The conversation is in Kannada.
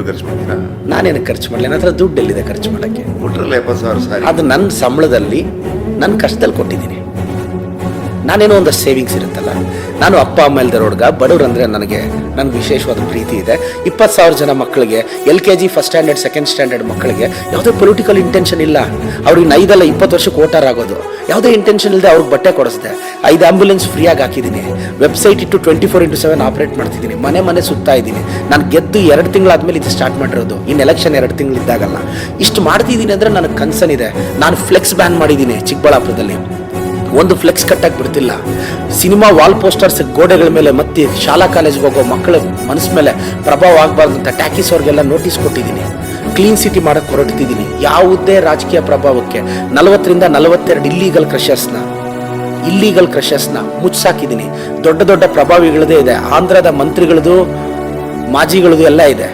ದುಡ್ಡು ಖರ್ಚು ಮಾಡಿದ ನಾನೇನು ಖರ್ಚು ಮಾಡಲಿ? ನನ್ನ ಹತ್ರ ದುಡ್ಡು ಎಲ್ಲಿದೆ ಖರ್ಚು ಮಾಡೋಕ್ಕೆ. ಕೊಟ್ರಲ್ಲ ಎಪ್ಪತ್ತು ಸಾವಿರ ಸಾರಿ. ಅದು ನನ್ನ ಸಂಬಳದಲ್ಲಿ ನನ್ನ ಕಷ್ಟದಲ್ಲಿ ಕೊಟ್ಟಿದ್ದೀನಿ. ನಾನೇನೋ ಒಂದು ಸೇವಿಂಗ್ಸ್ ಇರುತ್ತಲ್ಲ ನಾನು ಅಪ್ಪ ಅಮ್ಮ ಇಲ್ದಿರೋ ಹುಡುಗ ಬಡವ್ರಂದ್ರೆ ನನಗೆ ನನಗೆ ವಿಶೇಷವಾದ ಪ್ರೀತಿ ಇದೆ. ಇಪ್ಪತ್ತು ಸಾವಿರ ಜನ ಮಕ್ಕಳಿಗೆ L K G first standard second standard ಮಕ್ಕಳಿಗೆ ಯಾವುದೇ ಪೊಲಿಟಿಕಲ್ ಇಂಟೆನ್ಷನ್ ಇಲ್ಲ. ಅವ್ರಿಗೆ ಐದಲ್ಲ ಇಪ್ಪತ್ತು ವರ್ಷಕ್ಕೆ ಓಟರ್ ಆಗೋದು. ಯಾವುದೇ ಇಂಟೆನ್ಷನ್ ಇಲ್ಲದೆ ಅವ್ರಿಗೆ ಬಟ್ಟೆ ಕೊಡಿಸಿದೆ. ಐದು ಆಂಬ್ಯುಲೆನ್ಸ್ ಫ್ರೀಯಾಗಿ ಹಾಕಿದ್ದೀನಿ ವೆಬ್ಸೈಟ್ ಇಟ್ಟು twenty four into seven operate ಮಾಡ್ತಿದ್ದೀನಿ ಮನೆ ಮನೆ ಸುತ್ತಾ ಇದ್ದೀನಿ ನಾನು ಗೆದ್ದು ಎರಡು ತಿಂಗಳಾದ್ಮೇಲೆ ಇದು ಸ್ಟಾರ್ಟ್ ಮಾಡಿರೋದು. ಇನ್ನು ಎಲೆಕ್ಷನ್ ಎರಡು ತಿಂಗಳಿದ್ದಾಗಲ್ಲ ಇಷ್ಟು ಮಾಡ್ತಿದ್ದೀನಿ ಅಂದರೆ ನನಗೆ ಕನ್ಸನಿದೆ ನಾನು ಫ್ಲೆಕ್ಸ್ ಬ್ಯಾನ್ ಮಾಡಿದ್ದೀನಿ ಚಿಕ್ಕಬಳ್ಳಾಪುರದಲ್ಲಿ. ಒಂದು ಫ್ಲೆಕ್ಸ್ ಕಟ್ಟಕ್ಕೆ ಬಿಡ್ತಿಲ್ಲ. ಸಿನಿಮಾ ವಾಲ್ ಪೋಸ್ಟರ್ಸ್ ಗೋಡೆಗಳ ಮೇಲೆ ಮತ್ತೆ ಶಾಲಾ ಕಾಲೇಜ್ಗೆ ಹೋಗೋ ಮಕ್ಕಳ ಮನಸ್ಸು ಮೇಲೆ ಪ್ರಭಾವ ಆಗಬಾರ್ದು ಅಂತ ಟ್ಯಾಕಿಸ್ ಅವ್ರಿಗೆಲ್ಲ ನೋಟಿಸ್ ಕೊಟ್ಟಿದ್ದೀನಿ ಕ್ಲೀನ್ ಸಿಟಿ ಮಾಡಕ್ಕೆ ಹೊರಡ್ತಿದ್ದೀನಿ ಯಾವುದೇ ರಾಜಕೀಯ ಪ್ರಭಾವಕ್ಕೆ ನಲವತ್ತರಿಂದ ನಲವತ್ತೆರಡು ಇಲ್ಲೀಗಲ್ ಕ್ರಷರ್ಸ್ನ ಇಲ್ಲೀಗಲ್ ಕ್ರಷರ್ಸ್ನ ಮುಚ್ಚಾಕಿದ್ದೀನಿ. ದೊಡ್ಡ ದೊಡ್ಡ ಪ್ರಭಾವಿಗಳದೇ ಇದೆ. ಆಂಧ್ರದ ಮಂತ್ರಿಗಳದು, ಮಾಜಿಗಳದು ಎಲ್ಲ ಇದೆ.